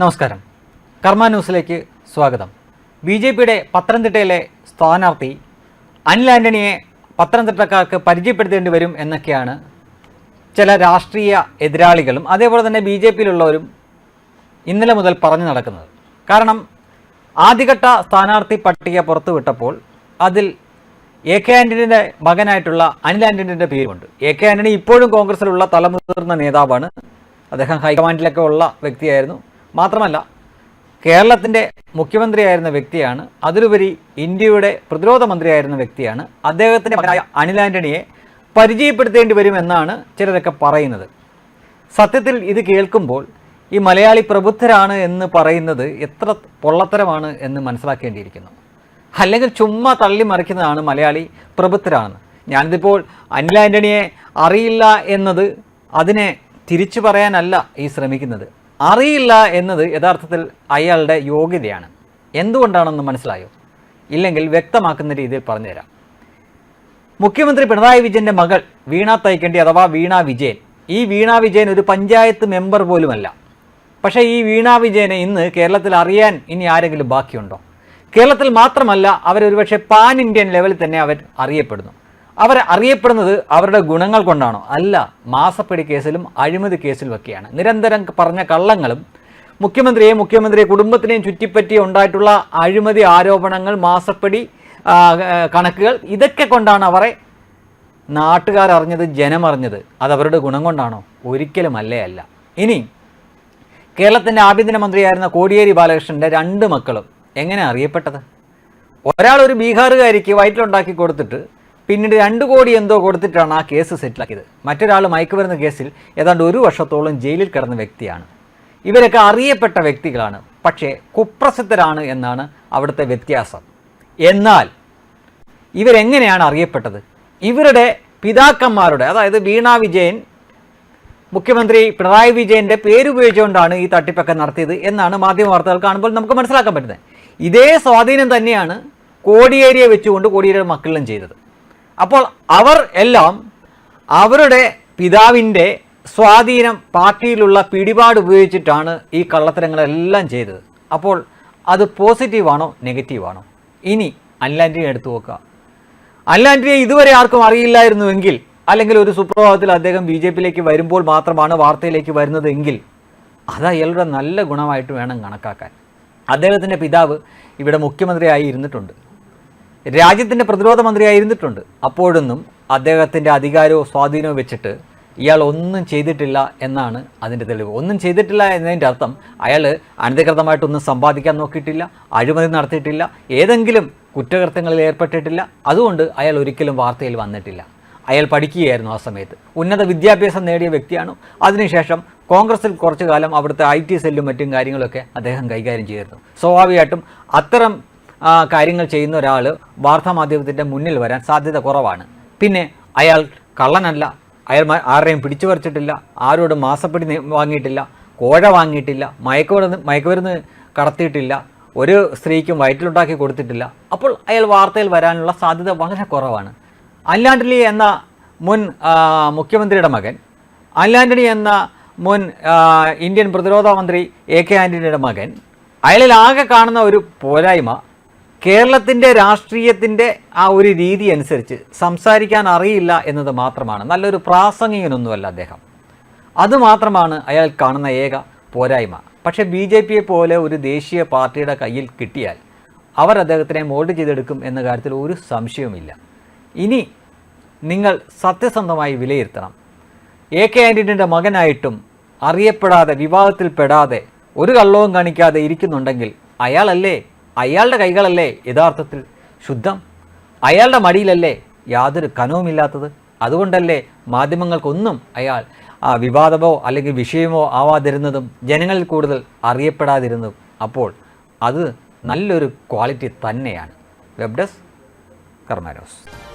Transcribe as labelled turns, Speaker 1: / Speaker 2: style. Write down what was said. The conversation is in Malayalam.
Speaker 1: നമസ്കാരം. കർമ്മ ന്യൂസിലേക്ക് സ്വാഗതം. ബി ജെ പിയുടെ പത്തനംതിട്ടയിലെ സ്ഥാനാർത്ഥി അനിൽ ആന്റണിയെ പത്തനംതിട്ടക്കാർക്ക് പരിചയപ്പെടുത്തേണ്ടി വരും എന്നൊക്കെയാണ് ചില രാഷ്ട്രീയ എതിരാളികളും അതേപോലെ തന്നെ ബി ജെ പിയിലുള്ളവരും ഇന്നലെ മുതൽ പറഞ്ഞു നടക്കുന്നത്. കാരണം ആദ്യഘട്ട സ്ഥാനാർത്ഥി പട്ടിക പുറത്തുവിട്ടപ്പോൾ അതിൽ എ കെ ആന്റണിയുടെ മകനായിട്ടുള്ള അനിൽ ആന്റണിയുടെ പേരുമുണ്ട്. എ കെ ആന്റണി ഇപ്പോഴും കോൺഗ്രസിലുള്ള തലമുതിർന്ന നേതാവാണ്. അദ്ദേഹം ഹൈക്കമാൻഡിലൊക്കെ ഉള്ള വ്യക്തിയായിരുന്നു. മാത്രമല്ല കേരളത്തിന്റെ മുഖ്യമന്ത്രിയായിരുന്ന വ്യക്തിയാണ് അതിലുപരി ഇന്ത്യയുടെ പ്രതിരോധ മന്ത്രിയായിരുന്ന വ്യക്തിയാണ്. അദ്ദേഹത്തിന്റെ അനിൽ ആന്റണിയെ പരിചയപ്പെടുത്തേണ്ടി വരുമെന്നാണ് ചിലരൊക്കെ പറയുന്നത്. സത്യത്തിൽ ഇത് കേൾക്കുമ്പോൾ ഈ മലയാളി പ്രബുദ്ധരാണ് എന്ന് പറയുന്നത് എത്ര പൊള്ളത്തരമാണ് എന്ന് മനസ്സിലാക്കേണ്ടിയിരിക്കുന്നു. അല്ലെങ്കിൽ ചുമ്മാ തള്ളി മറിക്കുന്നതാണ് മലയാളി പ്രബുദ്ധരാണെന്ന്. ഞാനിതിപ്പോൾ അനിൽ ആന്റണിയെ അറിയില്ല എന്നത് അതിനെ തിരിച്ചു പറയാനല്ല ഈ ശ്രമിക്കുന്നത്. അറിയില്ല എന്നത് യഥാർത്ഥത്തിൽ അയാളുടെ യോഗ്യതയാണ്. എന്തുകൊണ്ടാണെന്ന് മനസ്സിലായോ? ഇല്ലെങ്കിൽ വ്യക്തമാക്കുന്ന രീതിയിൽ പറഞ്ഞുതരാം. മുഖ്യമന്ത്രി പിണറായി വിജയന്റെ മകൾ വീണ തൈക്കണ്ടി അഥവാ വീണ വിജയൻ ഈ വീണ വിജയൻ ഒരു പഞ്ചായത്ത് മെമ്പർ പോലുമല്ല. പക്ഷേ ഈ വീണ വിജയനെ ഇന്ന് കേരളത്തിൽ അറിയാൻ ഇനി ആരെങ്കിലും ബാക്കിയുണ്ടോ? കേരളത്തിൽ മാത്രമല്ല അവരൊരുപക്ഷെ പാൻ ഇന്ത്യൻ ലെവലിൽ തന്നെ അവർ അറിയപ്പെടുന്നു. അവർ അറിയപ്പെടുന്നത് അവരുടെ ഗുണങ്ങൾ കൊണ്ടാണോ. അല്ല മാസപ്പടി കേസിലും അഴിമതി കേസിലും ഒക്കെയാണ്. നിരന്തരം പറഞ്ഞ കള്ളങ്ങളും മുഖ്യമന്ത്രിയെ മുഖ്യമന്ത്രിയെ കുടുംബത്തിനെയും ചുറ്റിപ്പറ്റി ഉണ്ടായിട്ടുള്ള അഴിമതി ആരോപണങ്ങൾ മാസപ്പടി കണക്കുകൾ ഇതൊക്കെ കൊണ്ടാണ് അവരെ നാട്ടുകാർ അറിഞ്ഞത് ജനമറിഞ്ഞത്. അത് അവരുടെ ഗുണം കൊണ്ടാണോ? ഒരിക്കലും അല്ലേ അല്ല. ഇനി കേരളത്തിന്റെ ആഭ്യന്തരമന്ത്രിയായിരുന്ന കോടിയേരി ബാലകൃഷ്ണന്റെ രണ്ട് മക്കളും എങ്ങനെ അറിയപ്പെട്ടത്? ഒരാൾ ഒരു ബീഹാറുകാരിക്ക് വയറ്റിലുണ്ടാക്കി കൊടുത്തിട്ട് പിന്നീട് രണ്ട് കോടി എന്തോ കൊടുത്തിട്ടാണ് ആ കേസ് സെറ്റിലാക്കിയത്. മറ്റൊരാൾ മയക്കുമരുന്ന് കേസിൽ ഏതാണ്ട് ഒരു വർഷത്തോളം ജയിലിൽ കിടന്ന വ്യക്തിയാണ്. ഇവരൊക്കെ അറിയപ്പെട്ട വ്യക്തികളാണ്. പക്ഷേ കുപ്രസിദ്ധരാണ് എന്നാണ് അവിടുത്തെ വ്യത്യാസം. എന്നാൽ ഇവരെങ്ങനെയാണ് അറിയപ്പെട്ടത്? ഇവരുടെ പിതാക്കന്മാരുടെ അതായത് വീണ വിജയൻ മുഖ്യമന്ത്രി പിണറായി വിജയന്റെ പേരുപയോഗിച്ചുകൊണ്ടാണ് ഈ തട്ടിപ്പൊക്കെ നടത്തിയത് എന്നാണ് മാധ്യമ വാർത്തകൾ കാണുമ്പോൾ നമുക്ക് മനസ്സിലാക്കാൻ പറ്റുന്നത്. ഇതേ സ്വാധീനം തന്നെയാണ് കോടിയേരിയെ വെച്ചുകൊണ്ട് കോടിയേരിയുടെ മക്കളിലും ചെയ്തത്. അപ്പോൾ അവർ എല്ലാം അവരുടെ പിതാവിന്റെ സ്വാധീനം പാർട്ടിയിലുള്ള പിടിപാട് ഉപയോഗിച്ചിട്ടാണ് ഈ കള്ളത്തരങ്ങളെല്ലാം ചെയ്തത്. അപ്പോൾ അത് പോസിറ്റീവാണോ നെഗറ്റീവാണോ? ഇനി അല്ലാന്റിനെ എടുത്തു നോക്കുക. അല്ലാന്റിനെ ഇതുവരെ ആർക്കും അറിയില്ലായിരുന്നുവെങ്കിൽ അല്ലെങ്കിൽ ഒരു സുപ്രഭാതത്തിൽ അദ്ദേഹം ബി ജെ പിയിലേക്ക് വരുമ്പോൾ മാത്രമാണ് വാർത്തയിലേക്ക് വരുന്നതെങ്കിൽ അത് അയാളുടെ നല്ല ഗുണമായിട്ട് വേണം കണക്കാക്കാൻ. അദ്ദേഹത്തിന്റെ പിതാവ് ഇവിടെ മുഖ്യമന്ത്രിയായി ഇരുന്നിട്ടുണ്ട്. രാജ്യത്തിന്റെ പ്രതിരോധ മന്ത്രിയായിരുന്നിട്ടുണ്ട്. അപ്പോഴൊന്നും അദ്ദേഹത്തിന്റെ അധികാരവും സ്വാധീനമോ വെച്ചിട്ട് ഇയാൾ ഒന്നും ചെയ്തിട്ടില്ല എന്നാണ് അതിന്റെ തെളിവ്. ഒന്നും ചെയ്തിട്ടില്ല എന്നതിന്റെ അർത്ഥം അയാൾ അനധികൃതമായിട്ടൊന്നും സമ്പാദിക്കാൻ നോക്കിയിട്ടില്ല അഴിമതി നടത്തിയിട്ടില്ല ഏതെങ്കിലും കുറ്റകൃത്യങ്ങളിൽ ഏർപ്പെട്ടിട്ടില്ല. അതുകൊണ്ട് അയാൾ ഒരിക്കലും വാർത്തയിൽ വന്നിട്ടില്ല. അയാൾ പഠിക്കുകയായിരുന്നു ആ സമയത്ത്. ഉന്നത വിദ്യാഭ്യാസം നേടിയ വ്യക്തിയാണ്. അതിനുശേഷം കോൺഗ്രസിൽ കുറച്ചു കാലം അവിടുത്തെ ഐ ടി സെല്ലും മറ്റും കാര്യങ്ങളൊക്കെ അദ്ദേഹം കൈകാര്യം ചെയ്തിരുന്നു. സ്വാഭാവികമായിട്ടും അത്തരം കാര്യങ്ങൾ ചെയ്യുന്ന ഒരാൾ വാർത്താമാധ്യമത്തിന്റെ മുന്നിൽ വരാൻ സാധ്യത കുറവാണ്. പിന്നെ അയാൾ കള്ളനല്ല. അയാൾ ആരുടെയും പിടിച്ചു പറിച്ചിട്ടില്ല. ആരോടും മാസപ്പടി വാങ്ങിയിട്ടില്ല. കോഴ വാങ്ങിയിട്ടില്ല. മയക്കുമരുന്ന് മയക്കുമരുന്ന് കടത്തിയിട്ടില്ല. ഒരു സ്ത്രീക്കും വയറ്റിലുണ്ടാക്കി കൊടുത്തിട്ടില്ല. അപ്പോൾ അയാൾ വാർത്തയിൽ വരാനുള്ള സാധ്യത വളരെ കുറവാണ്. അല്ലാണ്ടലി എന്ന മുൻ മുഖ്യമന്ത്രിയുടെ മകൻ അല്ലാണ്ടണി എന്ന മുൻ ഇന്ത്യൻ പ്രതിരോധ മന്ത്രി എ കെ ആന്റണിയുടെ മകൻ അയാളിൽ ആകെ കാണുന്ന ഒരു പോരായ്മ കേരളത്തിന്റെ രാഷ്ട്രീയത്തിന്റെ ആ ഒരു രീതി അനുസരിച്ച് സംസാരിക്കാൻ അറിയില്ല എന്നത് മാത്രമാണ്. നല്ലൊരു പ്രാസംഗികനൊന്നുമല്ല അദ്ദേഹം. അതുമാത്രമാണ് അയാൾ കാണുന്ന ഏക പോരായ്മ. പക്ഷേ ബി ജെ പിയെ പോലെ ഒരു ദേശീയ പാർട്ടിയുടെ കയ്യിൽ കിട്ടിയാൽ അവർ അദ്ദേഹത്തിനെ മോൾഡ് ചെയ്തെടുക്കും എന്ന കാര്യത്തിൽ ഒരു സംശയവുമില്ല. ഇനി നിങ്ങൾ സത്യസന്ധമായി വിലയിരുത്തണം. എ കെ ആന്റണിയുടെ മകനായിട്ടും അറിയപ്പെടാതെ വിവാഹത്തിൽ വിവാദത്തിൽപ്പെടാതെ ഒരു കള്ളവും കാണിക്കാതെ ഇരിക്കുന്നുണ്ടെങ്കിൽ അയാളല്ലേ അയാളുടെ കൈകളല്ലേ യഥാർത്ഥത്തിൽ ശുദ്ധം? അയാളുടെ മടിയിലല്ലേ യാതൊരു കനവുമില്ലാത്തത്? അതുകൊണ്ടല്ലേ മാധ്യമങ്ങൾക്കൊന്നും അയാൾ ആ വിവാദമോ അല്ലെങ്കിൽ വിഷയമോ ആവാതിരുന്നതും ജനങ്ങളിൽ കൂടുതൽ അറിയപ്പെടാതിരുന്നതും. അപ്പോൾ അത് നല്ലൊരു ക്വാളിറ്റി തന്നെയാണ്. Web desk കർമാരോസ്